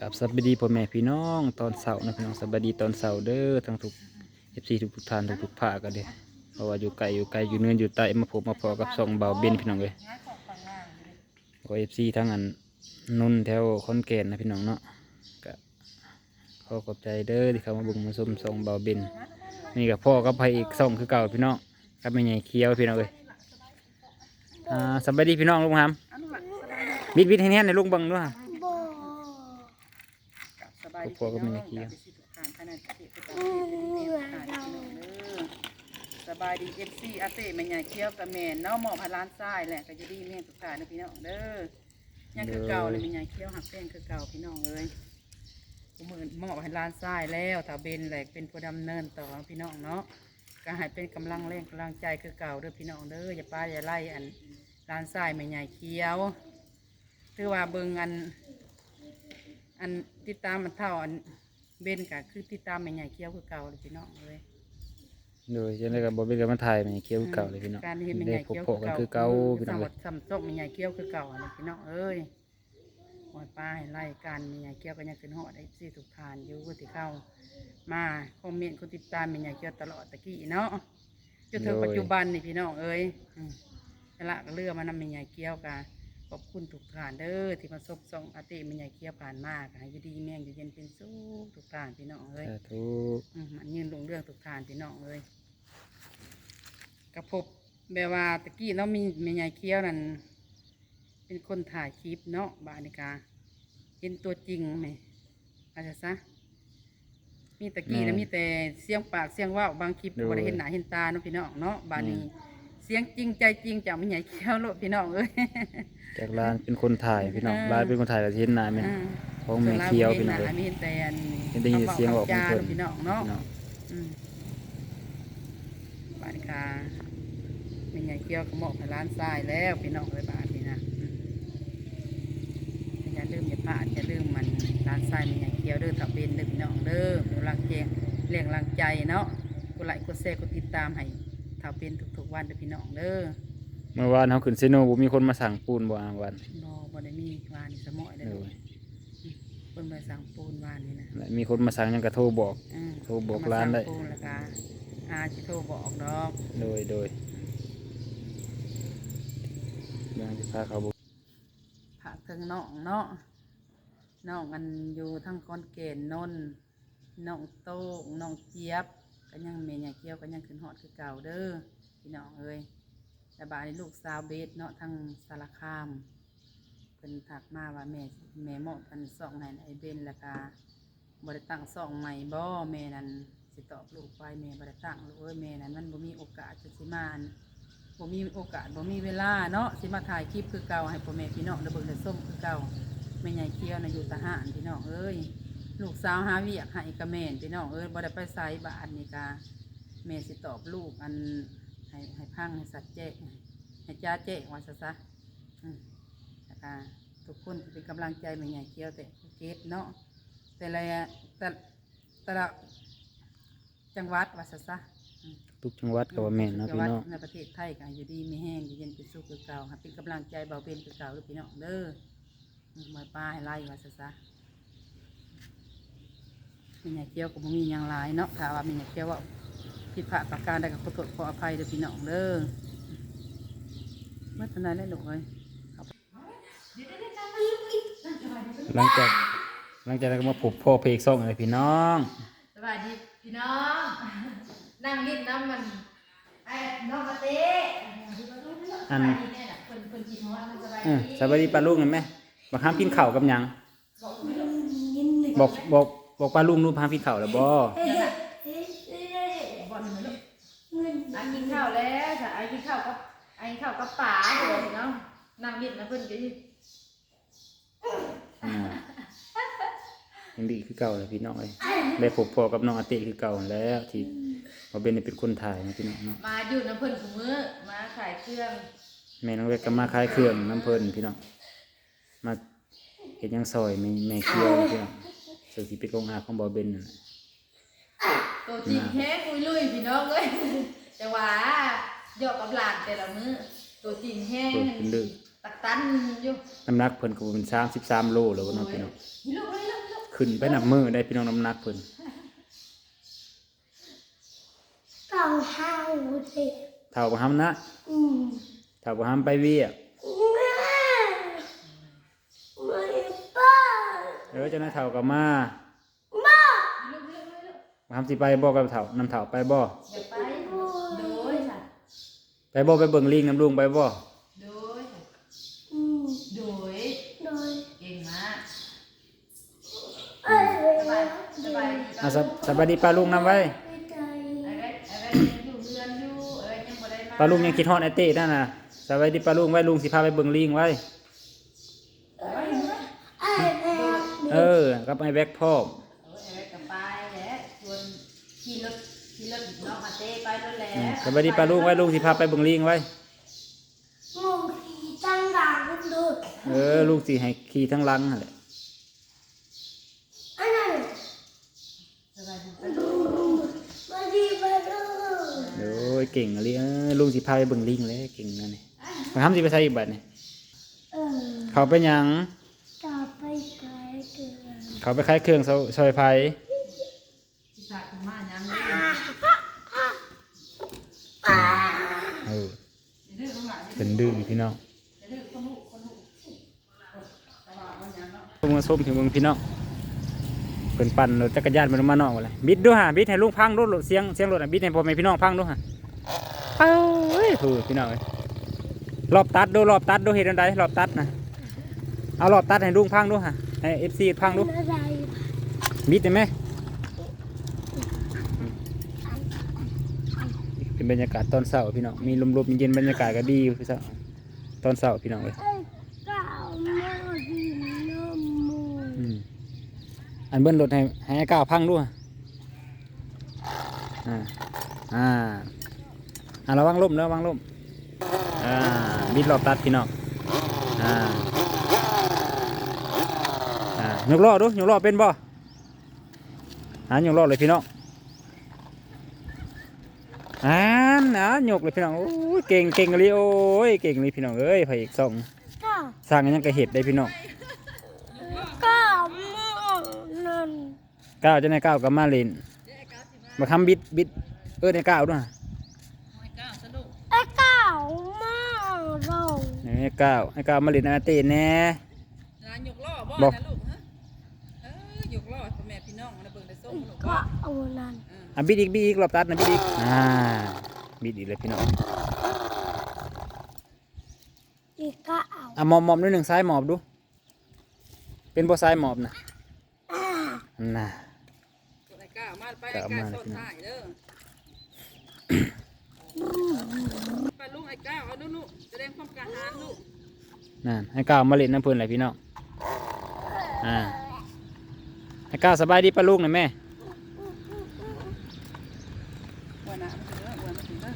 กับสวัสดีพ่อแม่พี่น้องตอนเสาร์นะพี่น้องสวัสดีตอนเสาร์เด้อทั้งทุกเอฟซีทุกทุกท่านทุกทุกภาคกันเด้อเพราะว่าอยู่ไกลอยู่ไกลอยู่เนื้ออยู่ใต้มาพบมาพอกับสองเบาเบนพี่น้องเลยก็เอฟซีทั้งอันนุ่นแถวคอนแก่นนะพี่น้องเนาะก็ขอขอบใจเด้อที่เขามาบุกมาชมสองเบาเบนนี่กับพ่อกับไผอีกสองคือเก่าพี่น้องกับแม่ใหญ่เคี้ยวพี่น้องเลยอ่าสวัสดีพี่น้องลุงหามบิดบิดให้แน่นในลุงบังด้วย กับสบายดีครอบครัวก็มีในเคี้ยวไปสิทุกทานภานประเทศประเทศเป็นเรื่องทานพี่น้องเด้อสบายดีเอฟซีอาเต้แม่ใหญ่เคี้ยวกับแม่เนาะหมอบให้ร้านทรายแหละก็จะดีแม่ทุกทานนะพี่น้องเด้อยังคือเก่าเลยแม่ใหญ่เคี้ยวหักแป้งคือเก่าพี่น้องเอ้ยผมมือหมอบให้ร้านทรายแล้วถ้าเบนแหลกเป็นผู้ดำเนินต่อพี่น้องเนาะก็ให้เป็นกำลังแรงกำลังใจคือเก่าเด้อพี่น้องเด้ออย่าป้าอย่าไล่อันร้านทรายแม่ใหญ่เคี้ยวถือว่าเบิ่งอัน อันติดตามมันเท่าอันเบนก็คือติดตามแม่ใหญ่เคี้ยวคือเก่าเลยพี่น้องเลยโดยจังไดก็บ่เป็นกับมาถ่ายแม่เคี้ยวคือเก่าเลยพี่น้องการที่แม่ใหได้ญ่พบเคี้ยวพกันคือเก่าพี่น้องสเลวัยสดิ์ซ้ำซกแม่ใหญ่เคี้ยวคือเก่าเลยพี่น้องเอ้ยหอยปลาให้ไล่การแม่ใหญ่เคี้ยวก็ยังขึ้นหอดไอ้ซี่ถูกทานอยู่ที่เข้ามาคอมเมนต์คนติดตามแม่ใหญ่เคี้ยวตลอดตะกี้เนาะจนถึงปัจจุบันนี่พี่น้องเอ้ยอืมนั่นละก็เลือกมานำแม่ใหญ่เคี้ยวกัน ขอบคุณทุกท่านเด้อที่มาซบส่องอาติแม่ใหญ่เคี้ยวผ่านมากให้อยู่ดีแม่งอยู่เย็นเป็นสุขทุกท่านพี่น้องเอ้ยสาธุอืมมันยืนลงเรื่องทุกทานพี่น้องเลยกระพบแบบว่าตะกี้เนาะมีแม่ใหญ่เคี้ยวนั่นเป็นคนถ่ายคลิปเนาะบานิกาเห็นตัวจริงไหมอาจจะซะมีตะกี้นะมีแต่เสียงปากเสียงเว่าบางคลิปก็บ่ได้เห็นหน้าเห็นตาเนาะพี่น้องเนาะบานี้ เสียงจริงใจจริงจากแม่ใหญ่เคี้ยวโลดพี่น้องเอ้ย จากร้านเป็นคนถ่ายพี่น้องเออ ร้านเป็นคนถ่ายก็สิเห็นหน้าแม่นอ่าของแม่เคี้ยวพี่น้องส่เลรายบ่เห็นหามีแต่อันได้ยินเสียงออกคำว้าเป็นคนคำจาพี่น้องเนาะพี่น้องอืมบ้านคาเป็นไงเกี่ยวกับหมอกร้านทรายแล้วพี่น้องเลยบ้านนี้นะอืมอย่าลืมอย่าพลาดอย่าลืมมันร้านทรายเป็นไงเกี่ยวเด้อทับเบนเด้อพี่น้องเด้อเป็นรังเจงเลี้ยงรังใจเนาะกดไลค์กดแชร์กดติดตามให้ ทับเบนทุกๆวันเด้อพี่น้องเด้อเมื่อวานเฮาขึ้นเซโนบ่มีคนมาสั่งปูนบ่อ่างวันบบ่ได้มีวานสมอยได้เอเลอยเพิ่นมาสั่งปูนวานนี่นะและมีคนมาสั่งหยังก็โทรบอก อืมโทรบอกร้านได้เอมสั่งปูนแล้วก็อาจิโทรบอกดอก โดยโดยเรื่องที่พาเขาบ่ผักถึงน้องเนาะน้องกันอยู่ทั้งก้อนเกณฑ์นนท์น้องโต้งน้องเจี๊ยบ ก็ยังเมียใหญ่เกี้ยวก็ยังขึ้นหอดคือเก่าเด้อพี่น้องเอ้ยแต่บาดนี้ลูกสาวเบสเนาะทั้งสารคามเพิ่นถักมาว่าแม่แม่หมาะกันสองให้ไอเบนแล้วก็บ่ได้ตั้งสองใหม่บ่แม่นั้นสิตอบลูกไปแม่บ่ได้ตั้งลูกเอ้ยแม่นั้นมันบ่มีโอกาสจะสิมานบ่มีโอกาสบ่มีเวลาเนาะสิมาถ่ายคลิปคือเก่าให้พ่อแม่พี่น้องได้เบิ่งได้ส้มคือเก่าแม่ใหญ่เคี้ยวนะอยู่ทหารพี่น้องเอ้ย ลูกสาวหาเวียกให้กระแม่นพี่น้องเอ้ยบ่ได้ไปไสบาทนี่กาแม่สิตอบลูกอันให้ให้พังให้สัตว์แจ้งให้จ้าแจ้งว่าซะซะอืมแล้วก็ทุกคนเป็นกำลังใจแม่ใหญ่เคี้ยวแต่ภูเก็ตเนาะแต่ละแต่แต่ละจังหวัดว่าซะซะอืมทุกจังหวัดก็ว่าแม่นเนาะพี่น้องในประเทศไทยกันอยู่ดีไม่แห้งอยู่เย็นเป็นสุขคือเก่าค่ะเป็นกำลังใจเบาเป็นคือเก่าหรือพี่น้องเด้อมาป้าให้ไล่มาซะซะ มีหยาเกี้ยวกับมีหยังหลายเนาะถ้าว่ามีหยาเกี้ยวว่าผิดพลาดประการใดก็ขอโทษขออภัยเด้อพี่น้องเด้อเมื่อตอนนั้นได้หนูเลยหลังจากหลังจากนั้นก็มาพบพ่อเพลงซ่องอะไรพี่น้องสวัสดีพี่น้อง นั่งเล่นน้ำมันไอ้น้องกะเต้อันสบายดีเนี่ยน่ะคนคนกินหัวมันสบายเออดีสวัสดีป้าลุงเห็นไหมบอกห้ามกินข้าวกับหยังบอกบอก บอกป้าลุงนู้นห้ามกินข้าวแล้วบ่บอลหนูลูกไอ้กินข้าวแล้วค่ะไอ้กินข้าวกับไอ้กินข้าวกับป๋าเดี๋ยวพี่น้องนั่งเล่นนะเพื่อนกันอ่ายังดีคือเก่าเลยพี่น้องเลยได้พบพ่อกับน้องอาติคือเก่าแล้วที่มาเป็นเป็นคนถ่ายนะพี่น้องเนาะมาอยู่น้ำเพื่อนถุงมือมาขายเครื่องแม่น้องเล็กก็มาขายเครื่องน้ำเพิ่นพี่น้องมาเห็นยังซอยแม่แม่เคี้ยวนะพี่น้อง ส่วนที่เป็นโรงงานของบอเบนนั่นน่ะตัวจริงแห้งลุยลุยๆพี่น้องเลยแต่ว่าหยอกกับหลานแต่ละมื้อตัวจริงแห้งเพิ่นเป็นลึกตักตันอยู่น้ำหนักเพิ่นก็เป็นสามสิบสามโลแล้วเนาะพี่น้องนี่ลูกเลยลูกขึ้นไปนับมือได้พี่น้องน้ำหนักเพิ่นเต่าห้าวสิเท่าบ่ห้ำนะอืมเท่าบ่ห้ำไปเวียก แม่ไม่ป้า เออเจ้าน้าเท่าก็มามาบ่ห้ำสิไปบ่กับเท่านำเท่าไปบ่อย่าไปโดยค่ะไปบ่ไปเบิ่งลิงน้ำลุงไปบ่โดยค่ะอืมโดยโดยเก่งมากเอ้ยสบายสบายดีอะสบสบายดีป้าลุงนำไว้ไม่ใจอะไรอะไรยังอยู่เรือนอยู่อะไรยังบ่ได้มาป้าลุงยังคิดฮอดไอ้เต้นั่นน่ะสบายดีป้าลุงไว้ลุงสิพาไปเบิ่งลิงไว้ กับไอ้แบ็คพ่อมโอ้ยอะไรกับไปแหละชวนขี่รถขี่รถน้องมาเต้ไปรถแหละอืมสบายดีป้าลุงไว้ลุงสิพาไปเบิ่งลิงไว้มึงขี่ตั้งหลังดูเออลุงสิให้ขี่ทั้งหลังนั่นแหละอันนั้นสบายดีไปลูกมาดีมาดูโอ้ยเก่งอะลิเออลุงสิพาไปเบิ่งลิงเลยเก่งนั่นนี่มาทำสิไปใส่อีกบัดนี่เออเขาไปหยัง ต่อไปไกลเกิน เขาไปขายเครื่องซอยไฟสิพาคุณมายังเลยเออเรื่องของหลานเป็นดื้อพี่น้องเรื่องคนลูกคนลูกตลาดมันยังเนาะส้มมาส้มถึงเมืองพี่น้องเพิ่นปั่นรถจักรยานมันมานอกเลยบิดด้วยฮะบิดให้ลุงพังด้วยรถเสียงเสียงรถอะบิดให้พ่อแม่พี่น้องพังด้วยฮะเอ้ยถูกพี่น้องเอ้ยรอบตัดดูรอบตัดดูเห็นอันใดรอบตัดนะเอารอบตัดให้ลุงพังด้วยฮะให้เอฟซีพังดูอะไร บิดได้ไหมเป็นบรรยากาศตอนเช้าพี่น้องมีลมๆเย็นๆบรรยากาศก็ดีพี่เช้าตอนเช้าพี่น้องเอ้ยไอ้เก่ามาดีน้ำมูอืมอันเบิ้ลรถให้ให้ไอ้ก้าวพังด้วยอ่าอ่าอ่าระวังล่มระวังล่มอ่าบิดรอบตัดพี่น้องอ่าอ่ายกล้อดูยกล้อเป็นบ่ อ่ายกล้อเลยพี่น้องอ่านะยกเลยพี่น้องโอ้ยเก่งเก่งเลยโอ้ยเก่งเลยพี่น้องเอ้ยพระเอกสองเก่าสร้างกันยังกระเห็ดได้พี่น้องเก่ามานั่นก้าวจะในก้าวกับมาเลนมาทำบิดบิดเออในก้าวด้วยไอ้เก่ามาเราในก้าวให้ก้าวมาเลนอาเต้แน่ร้านหยกล้อบ่บ่นะลูก กก็บ่เอานั่นอะบิดอีกบิดอีกรอบตัดนะบิดอีกอ่าบิดอีกเลยพี่น้องอีกก็เอาอะหมอบหมอบด้วยหนึ่งซ้ายหมอบดู เป็นบ่ซ้ายหมอบนะน่ะตัวไอ้ก้าวมาไปก้าไอ้วก้าวมาสดท้ายเด้อไปลุงไอ้ก้าวเอาดูลูกแสดงความกล้าหาญลูกนั่นให้ก้าวมาเล่นน้ำเพื่อนเลยพี่น้องอ่าให้ก้าวสบายดีปะลูกหน่อยแม่ หัวหน้ามันถึงเด้อหัวมันถึงเด้อ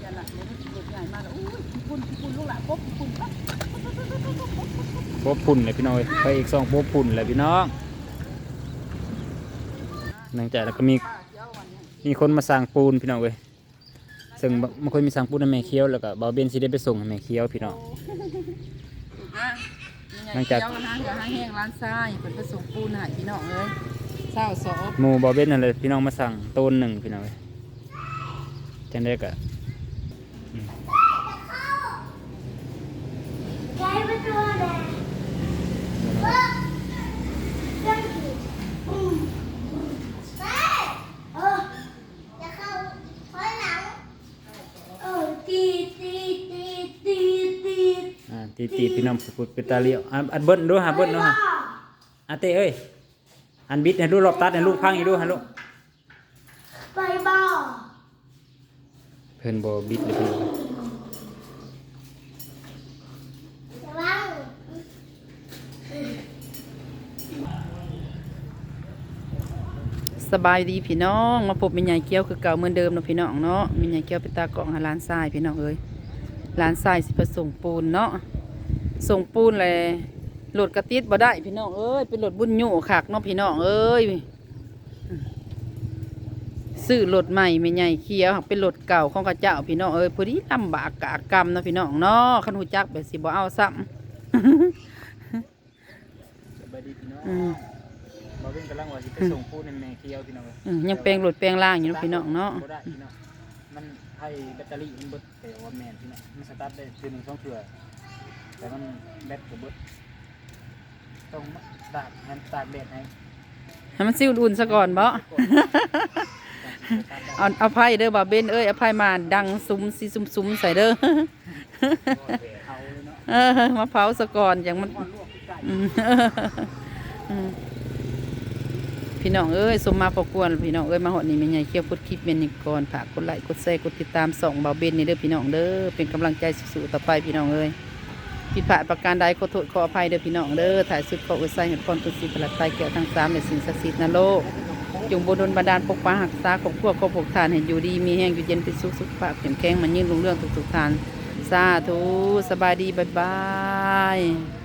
อย่าหลับเลยมันลูกใหญ่มากเลยอู้ยคุณคุณลูกหลานพบคุณปั๊บ โป๊บ พุ่นเลยพี่น้องเอ้ยไปอีกสองโป๊บพุ่นเลยพี่น้องหลังจากแล้วก็มีป้าเที่ยววันนี้มีคนมาสั่งปูนพี่น้องเว้ยซึ่งบางคนมีสั่งปูนให้แม่เคี้ยวแล้วก็บ่าวเบนสิได้ไปส่งให้แม่เคี้ยวพี่น้องอะหลังจากเที่ยวนะเดี๋ยวห้างแห้งร้านทรายเพิ่นไปส่งปูนให้พี่น้องเอ้ยเศร้าสอบหมู่บ่าวเบนนั่นเลยพี่น้องมาสั่งต้นหนึ่งพี่น้องเว้ยจังได้ก็ ใช้ไปตัวแดงเออยังอยู่อืมแม่เออจะเข้าข้างหลังเออตีตีตีตีตี อ่า ตีตีพี่น้องฝึกเป็นตาเลี้ยวอันอันเบิ้ลดูฮะเบิ้ลดูฮะอันเต้เอ้ยอันบิดให้ลูกรอบตัดให้ลูกพังอีกดูฮะลูกไปบ่อเพิ่นบ่บิดเลยพี่น้องระวังสบายดีพี่น้องมาพบแม่ใหญ่เกี้ยวคือเก่าเหมือนเดิมเนาะพี่น้องเนาะแม่ใหญ่เกี้ยวเป็นตากล้องหาร้านทรายพี่น้องเอ้ยร้านทรายสิผสมปูนเนาะ ส่งปูนเลยโหลดกระติดบ่ได้พี่น้องเอ้ยเป็นโหลดบุญโย่คักเนาะพี่น้องเอ้ยซื้อรถใหม่แม่ใหญ่เคี้ยวเป็นรถเก่าของข้าเจ้าพี่น้องเอ้ยพอดีลำบากกะกรรมเนาะพี่น้องเนาะคันหูจักแบบสิบ่เอาซ้ำบบายดีพี่น้องอืมบ่เป็นกำลังว่าสิไปส่งปูนในแม่เคียวพี่น้องเอ้ยอืมยังแปลงรถแปลงล่างอยู่เนาะพี่น้องเนาะบ่ได้พี่น้องมันให้แบตเตอรี่มันเบิดแต่ว่าแม่นพี่น้องมันสตาร์ทได้คือหนึ่งสองเทื่อ แต่มันแบตก็เบิดต้องตากให้ตากแดดให้ให้มันซิวอุ่นซะก่อนบ่ เอาเอาไพ่เด้อบ่าวเบนเอ้ยเอาไพ่มาดังซุ้มซีซุ้มซุ้มใส่เด้อเอาเลยเนาะเออมะพร้าวสะก่อนอย่างมันมันลวกไก่อืมอืมพี่น้องเอ้ยสมมาพอกวนพี่น้องเอ้ยมาหอดนี่แม่ใหญ่เคี่ยวพุดคลิปเมนนี่ก่อนฝากกดไลค์กดแชร์กดติดตามส่องเบาเบนนี่เด้อพี่น้องเด้อเป็นกำลังใจสู้ๆต่อไปพี่น้องเอ้ย ผิดพลาดประการใดขอโทษขออภัยเด้อพี่น้องเด้อถ่ายสุดขออุตส่าห์เห็นคนตุสิพลัดไตแก้วทั้งสามในสิ่งศักดิ์สิทธิ์ในโลก จงบดลบันดาลปกป้องหักษาของพวกครอบครัวทานให้อยู่ดี มีแห้งอยู่เย็นเป็นสุขสุขภาพเข็มแข็งมันยิ่งรุ่งเรื่องทุกๆทานสาธุสบายดีบ๊ายบาย